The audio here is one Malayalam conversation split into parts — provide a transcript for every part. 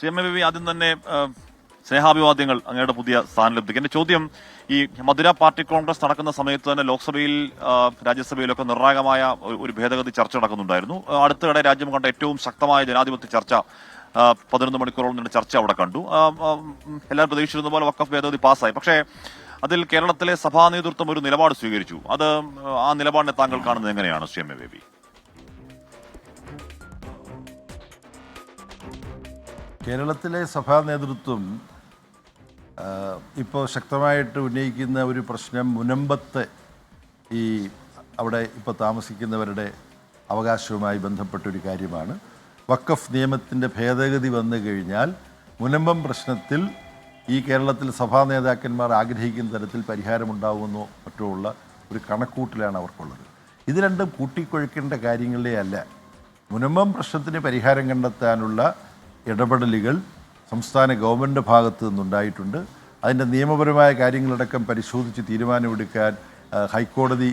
സി എം എ ബി ആദ്യം തന്നെ സ്നേഹാഭിവാദ്യങ്ങൾ അങ്ങയുടെ പുതിയ സ്ഥാനലബ്ധിക്ക് എന്റെ ചോദ്യം ഈ മധുര പാർട്ടി കോൺഗ്രസ് നടക്കുന്ന സമയത്ത് തന്നെ ലോക്സഭയിൽ രാജ്യസഭയിലൊക്കെ നിർണായകമായ ഒരു- ഭേദഗതി ചർച്ച നടക്കുന്നുണ്ടായിരുന്നു. അടുത്തിടെ രാജ്യം കണ്ട ഏറ്റവും ശക്തമായ ജനാധിപത്യ ചർച്ച പതിനൊന്ന് മണിക്കൂറോളം നീണ്ട ചർച്ച അവിടെ കണ്ടു. എല്ലാവരും പ്രതീക്ഷിച്ചിരുന്ന പോലെ വക്കഫ് ഭേദഗതി പാസ്സായി. പക്ഷേ അതിൽ കേരളത്തിലെ സഭാ നേതൃത്വം ഒരു നിലപാട് സ്വീകരിച്ചു. അത് ആ നിലപാടിനെ താങ്കൾ കാണുന്നത് എങ്ങനെയാണ് ശ്രീ എം എ ബേബി കേരളത്തിലെ സഭാ നേതൃത്വം ഇപ്പോൾ ശക്തമായിട്ട് ഉന്നയിക്കുന്ന ഒരു പ്രശ്നം മുനമ്പത്തെ ഈ അവിടെ ഇപ്പോൾ താമസിക്കുന്നവരുടെ അവകാശവുമായി ബന്ധപ്പെട്ടൊരു കാര്യമാണ്. വക്കഫ് നിയമത്തിന്റെ ഭേദഗതി വന്നു കഴിഞ്ഞാൽ മുനമ്പം പ്രശ്നത്തിൽ ഈ കേരളത്തിൽ സഭാ നേതാക്കന്മാർ ആഗ്രഹിക്കുന്ന തരത്തിൽ പരിഹാരമുണ്ടാവുമെന്നോ മറ്റോ ഉള്ള ഒരു കണക്കൂട്ടിലാണ് അവർക്കുള്ളത്. ഇത് രണ്ടും കൂട്ടിക്കൊഴുക്കേണ്ട കാര്യങ്ങളേ അല്ല. മുനമ്പം പ്രശ്നത്തിന് പരിഹാരം കണ്ടെത്താനുള്ള ഇടപെടലുകൾ സംസ്ഥാന ഗവൺമെന്റ് ഭാഗത്തു നിന്നുണ്ടായിട്ടുണ്ട്. അതിന്റെ നിയമപരമായ കാര്യങ്ങളടക്കം പരിശോധിച്ച് തീരുമാനമെടുക്കാൻ ഹൈക്കോടതി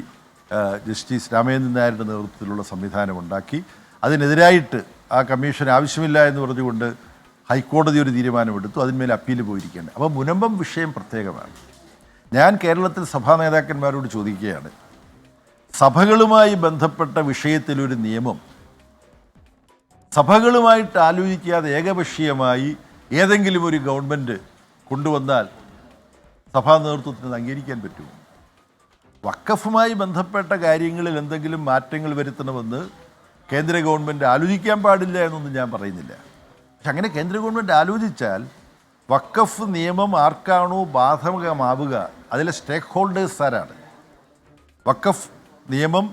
ജസ്റ്റിസ് രാമേന്ദ്രൻ നായരുടെ നേതൃത്വത്തിലുള്ള സംവിധാനം ഉണ്ടാക്കി അതിനെതിരായിട്ട് ആ കമ്മീഷൻ ആവശ്യമില്ല എന്ന് പറഞ്ഞുകൊണ്ട് ഹൈക്കോടതി ഒരു തീരുമാനമെടുത്തു. അതിന്മേൽ അപ്പീൽ പോയിരിക്കുകയാണ്. അപ്പോൾ മുനമ്പം വിഷയം പ്രത്യേകമാണ്. ഞാൻ കേരളത്തിൽ സഭാ നേതാക്കന്മാരോട് ചോദിക്കുകയാണ്. സഭകളുമായി ബന്ധപ്പെട്ട വിഷയത്തിലൊരു നിയമം സഭകളുമായിട്ട് ആലോചിക്കാതെ ഏകപക്ഷീയമായി ഏതെങ്കിലും ഒരു ഗവൺമെന്റ് കൊണ്ടുവന്നാൽ സഭാ നേതൃത്വത്തിന് അംഗീകരിക്കാൻ പറ്റുമോ? വക്കഫുമായി ബന്ധപ്പെട്ട കാര്യങ്ങളിൽ എന്തെങ്കിലും മാറ്റങ്ങൾ വരുത്തണമെന്ന് കേന്ദ്ര ഗവൺമെന്റ് ആലോചിക്കാൻ പാടില്ല എന്നൊന്നും ഞാൻ പറയുന്നില്ല. പക്ഷെ അങ്ങനെ കേന്ദ്ര ഗവൺമെന്റ് ആലോചിച്ചാൽ വക്കഫ് നിയമം ആർക്കാണോ ബാധകമാവുക അതിലെ സ്റ്റേക്ക് ഹോൾഡേഴ്സ് ആരാണ്? വക്കഫ് നിയമം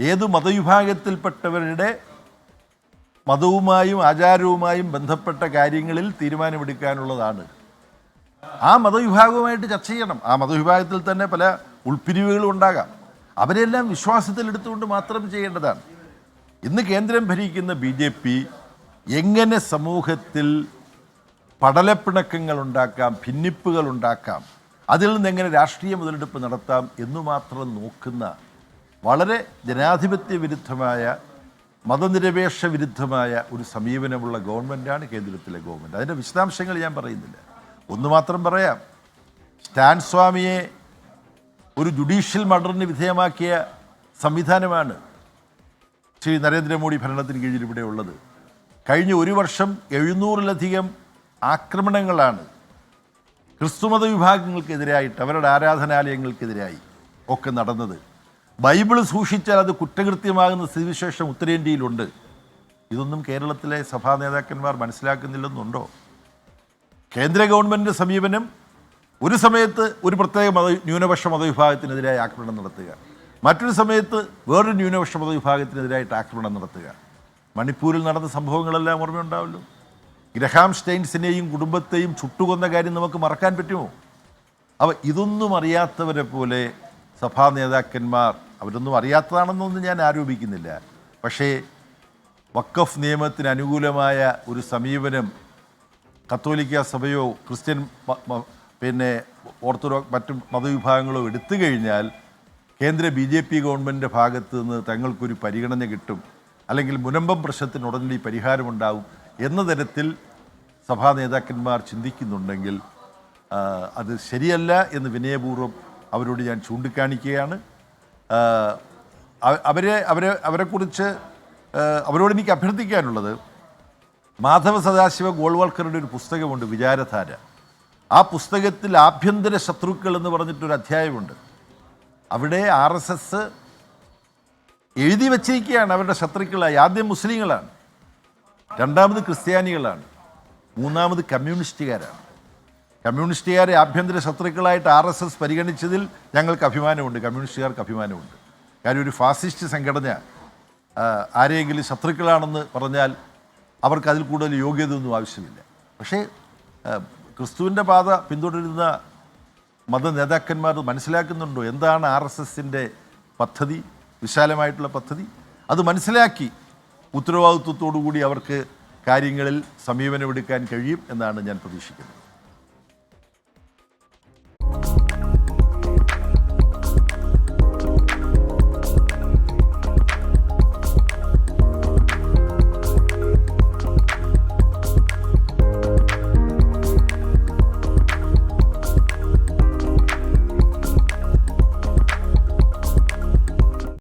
ഏത് മതവിഭാഗത്തിൽപ്പെട്ടവരുടെ മതവുമായും ആചാരവുമായും ബന്ധപ്പെട്ട കാര്യങ്ങളിൽ തീരുമാനമെടുക്കാനുള്ളതാണ്. ആ മതവിഭാഗവുമായിട്ട് ചർച്ച ചെയ്യണം. ആ മതവിഭാഗത്തിൽ തന്നെ പല ഉൾപ്പിരിവുകളും ഉണ്ടാകാം. അവരെല്ലാം വിശ്വാസത്തിലെടുത്തുകൊണ്ട് മാത്രം ചെയ്യേണ്ടതാണ്. ഇന്ന് കേന്ദ്രം ഭരിക്കുന്ന ബി ജെ പി എങ്ങനെ സമൂഹത്തിൽ പടലപ്പിണക്കങ്ങൾ ഉണ്ടാക്കാം ഭിന്നിപ്പുകൾ ഉണ്ടാക്കാം അതിൽ നിന്ന് എങ്ങനെ രാഷ്ട്രീയ മുതലെടുപ്പ് നടത്താം എന്നു മാത്രം നോക്കുന്ന വളരെ ജനാധിപത്യ വിരുദ്ധമായ മതനിരപേക്ഷ വിരുദ്ധമായ ഒരു സമീപനമുള്ള ഗവൺമെന്റാണ് കേന്ദ്രത്തിലെ ഗവൺമെന്റ് അതിന്റെ വിശദാംശങ്ങൾ ഞാൻ പറയുന്നില്ല. ഒന്ന് മാത്രം പറയാം. സ്റ്റാൻ സ്വാമിയെ ഒരു ജുഡീഷ്യൽ മർഡറിന് വിധേയമാക്കിയ സംവിധാനമാണ് ശ്രീ നരേന്ദ്രമോദി ഭരണത്തിന് കീഴിൽ ഇവിടെ ഉള്ളത്. കഴിഞ്ഞ ഒരു വർഷം എഴുന്നൂറിലധികം ആക്രമണങ്ങളാണ് ക്രിസ്തുമത വിഭാഗങ്ങൾക്കെതിരായിട്ട് അവരുടെ ആരാധനാലയങ്ങൾക്കെതിരായി ഒക്കെ നടന്നത്. ബൈബിൾ സൂക്ഷിച്ചാൽ അത് കുറ്റകൃത്യമാകുന്ന സ്ഥിതിവിശേഷം ഉത്തരേന്ത്യയിലുണ്ട്. ഇതൊന്നും കേരളത്തിലെ സഭാ നേതാക്കന്മാർ മനസ്സിലാക്കുന്നില്ലെന്നുണ്ടോ? കേന്ദ്ര ഗവൺമെന്റ് സമീപനം ഒരു സമയത്ത് ഒരു പ്രത്യേക മത ന്യൂനപക്ഷ മതവിഭാഗത്തിനെതിരായി ആക്രമണം നടത്തുക. മറ്റൊരു സമയത്ത് വേറൊരു ന്യൂനപക്ഷ മതവിഭാഗത്തിനെതിരായിട്ട് ആക്രമണം നടത്തുക. മണിപ്പൂരിൽ നടന്ന സംഭവങ്ങളെല്ലാം ഓർമ്മയുണ്ടാവല്ലോ. ഗ്രഹാം സ്റ്റെയിൻസിനെയും കുടുംബത്തെയും ചുട്ടുകൊന്ന കാര്യം നമുക്ക് മറക്കാൻ പറ്റുമോ? അപ്പോൾ ഇതൊന്നും അറിയാത്തവരെ പോലെ സഭാ നേതാക്കന്മാർ അവരൊന്നും അറിയാത്തതാണെന്നൊന്നും ഞാൻ ആരോപിക്കുന്നില്ല. പക്ഷേ വക്കഫ് നിയമത്തിന് അനുകൂലമായ ഒരു സമീപനം കത്തോലിക്ക സഭയോ ക്രിസ്ത്യൻ പിന്നെ ഓർത്തഡോക്സ് മറ്റു മതവിഭാഗങ്ങളോ എടുത്തു കഴിഞ്ഞാൽ കേന്ദ്ര ബി ജെ പി ഗവൺമെന്റിന്റെ ഭാഗത്തു നിന്ന് തങ്ങൾക്കൊരു പരിഗണന കിട്ടും. അല്ലെങ്കിൽ മുനമ്പം പ്രശ്നത്തിന് ഉടനടി പരിഹാരമുണ്ടാവും എന്ന തരത്തിൽ സഭാ നേതാക്കന്മാർ ചിന്തിക്കുന്നുണ്ടെങ്കിൽ അത് ശരിയല്ല എന്ന് വിനയപൂർവം അവരോട് ഞാൻ ചൂണ്ടിക്കാണിക്കുകയാണ്. അവരെ അവരെ അവരെക്കുറിച്ച് കുറിച്ച് അവരോട് എനിക്ക് അഭ്യർത്ഥിക്കാനുള്ളത് മാധവ സദാശിവ ഗോൾവാൾക്കറുടെ ഒരു പുസ്തകമുണ്ട് വിചാരധാര. ആ പുസ്തകത്തിൽ ആഭ്യന്തര ശത്രുക്കൾ എന്ന് പറഞ്ഞിട്ടൊരു അധ്യായമുണ്ട്. അവിടെ ആർ എസ് എസ് എഴുതി വച്ചിരിക്കുകയാണ് അവരുടെ ശത്രുക്കളായി. ആദ്യം മുസ്ലിങ്ങളാണ് രണ്ടാമത് ക്രിസ്ത്യാനികളാണ് മൂന്നാമത് കമ്മ്യൂണിസ്റ്റുകാരാണ്. കമ്മ്യൂണിസ്റ്റുകാരെ ആഭ്യന്തര ശത്രുക്കളായിട്ട് ആർ എസ് എസ് പരിഗണിച്ചതിൽ ഞങ്ങൾക്ക് അഭിമാനമുണ്ട് കമ്മ്യൂണിസ്റ്റുകാർക്ക് അഭിമാനമുണ്ട്. കാര്യം ഒരു ഫാസിസ്റ്റ് സംഘടന ആരെങ്കിലും ശത്രുക്കളാണെന്ന് പറഞ്ഞാൽ അവർക്ക് അതിൽ കൂടുതൽ യോഗ്യതയൊന്നും ആവശ്യമില്ല. പക്ഷേ ക്രിസ്തുവിന്റെ പാത പിന്തുടരുന്ന മത നേതാക്കന്മാർ മനസ്സിലാക്കുന്നുണ്ടോ? എന്താണ് ആർ എസ് എസിന്റെ പദ്ധതി വിശാലമായിട്ടുള്ള പദ്ധതി? അത് മനസ്സിലാക്കി ഉത്തരവാദിത്വത്തോടു കൂടി അവർക്ക് കാര്യങ്ങളിൽ സമീപനമെടുക്കാൻ കഴിയും എന്നാണ് ഞാൻ പ്രതീക്ഷിക്കുന്നത്.